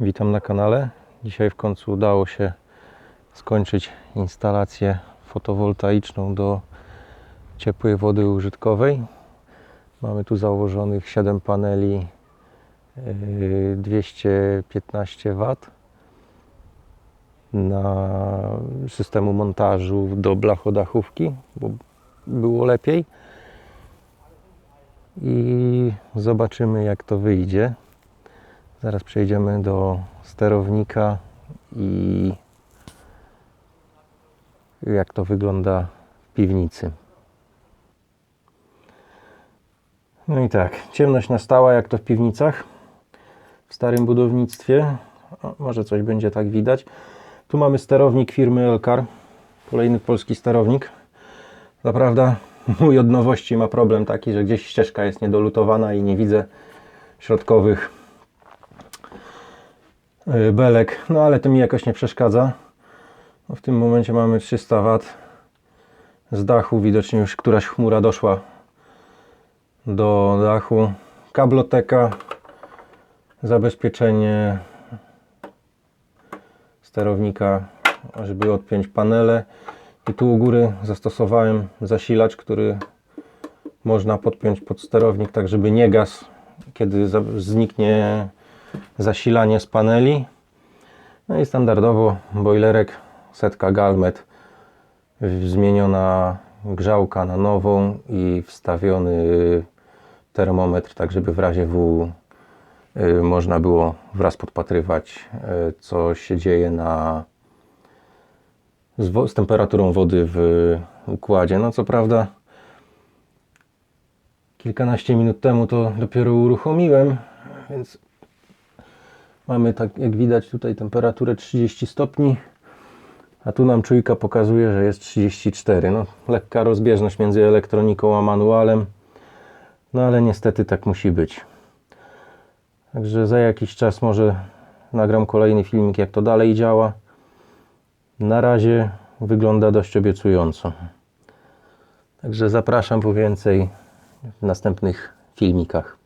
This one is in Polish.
Witam na kanale. Dzisiaj w końcu udało się skończyć instalację fotowoltaiczną do ciepłej wody użytkowej. Mamy tu założonych 7 paneli yy, 215 W na systemu montażu do blachodachówki, bo było lepiej. I zobaczymy jak to wyjdzie. Zaraz przejdziemy do sterownika i jak to wygląda w piwnicy. No i tak, ciemność nastała jak to w piwnicach w starym budownictwie. O, może coś będzie tak widać. Tu mamy sterownik firmy Elkar. Kolejny polski sterownik. Naprawdę mój od nowości ma problem taki, że gdzieś ścieżka jest niedolutowana i nie widzę środkowych belek, no ale to mi jakoś nie przeszkadza. No, w tym momencie mamy 300 W z dachu, widocznie już któraś chmura doszła do dachu. Kabloteka, zabezpieczenie sterownika, żeby odpiąć panele. I tu u góry zastosowałem zasilacz, który można podpiąć pod sterownik, tak żeby nie gasł, kiedy zniknie zasilanie z paneli. No i standardowo boilerek setka Galmet, zmieniona grzałka na nową i wstawiony termometr, tak żeby w razie W y, można było wraz podpatrywać, y, co się dzieje na, z, z temperaturą wody w układzie. No co prawda kilkanaście minut temu to dopiero uruchomiłem, więc mamy tak jak widać tutaj temperaturę 30 stopni, a tu nam czujka pokazuje, że jest 34. No, lekka rozbieżność między elektroniką a manualem, no ale niestety tak musi być. Także za jakiś czas może nagram kolejny filmik jak to dalej działa. Na razie wygląda dość obiecująco. Także zapraszam po więcej w następnych filmikach.